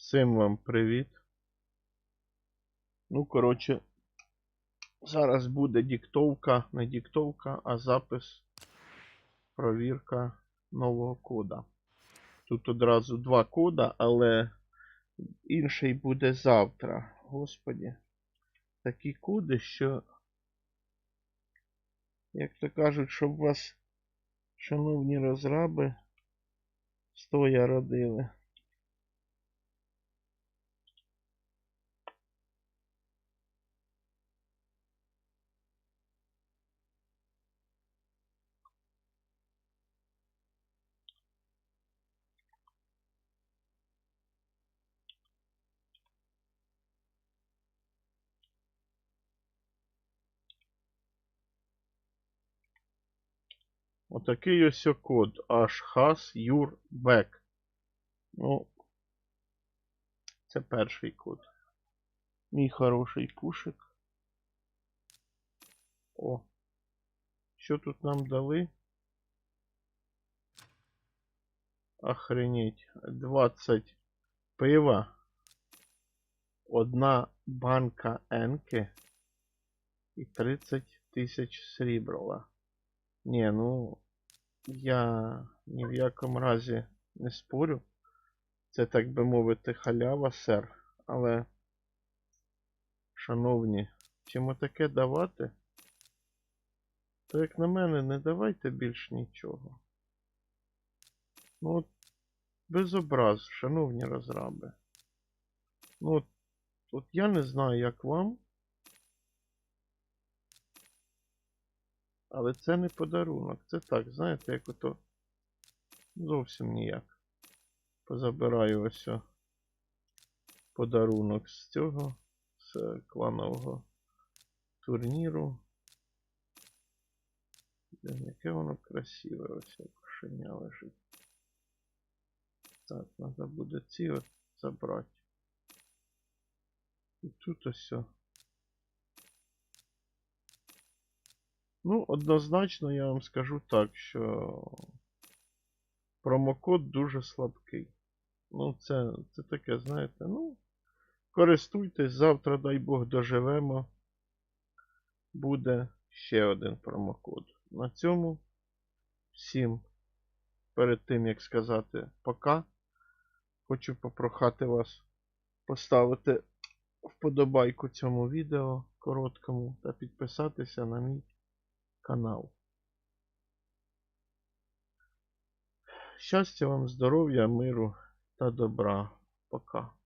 Всім вам привіт. Ну, коротше, зараз буде диктовка, не диктовка, а запис, провірка нового кода. Тут одразу два кода, але інший буде завтра. Господі. Такі коди, що, як то кажуть, щоб вас, шановні розраби, стоя родили. Отакий ось код. Аж has your back. Ну, це перший код. Мій хороший кушик. О. Що тут нам дали? Охренеть. 20 пива. Одна банка енки. І 30 тисяч сріброва. Ні, ну я ні в якому разі не спорю. Це, так би мовити, халява, сер. Але, шановні, чим таке давати, то як на мене, не давайте більш нічого. Ну, от, без образ, шановні розраби. Ну, от, от я не знаю, як вам. Але це не подарунок. Це так, знаєте, як ото зовсім ніяк. Позабираю ось подарунок з цього, з кланового турніру. Яке воно красиве, ось як кошеня лежить. Так, треба буде ці от забрати. І тут ось. Ну, однозначно я вам скажу так, що промокод дуже слабкий. Ну, це, це таке, знаєте, ну, користуйтесь, завтра, дай Бог, доживемо. Буде ще один промокод. На цьому всім перед тим, як сказати пока, хочу попрохати вас поставити вподобайку цьому відео короткому та підписатися на мій канал. Щастя вам, здоров'я, миру та добра. Пока.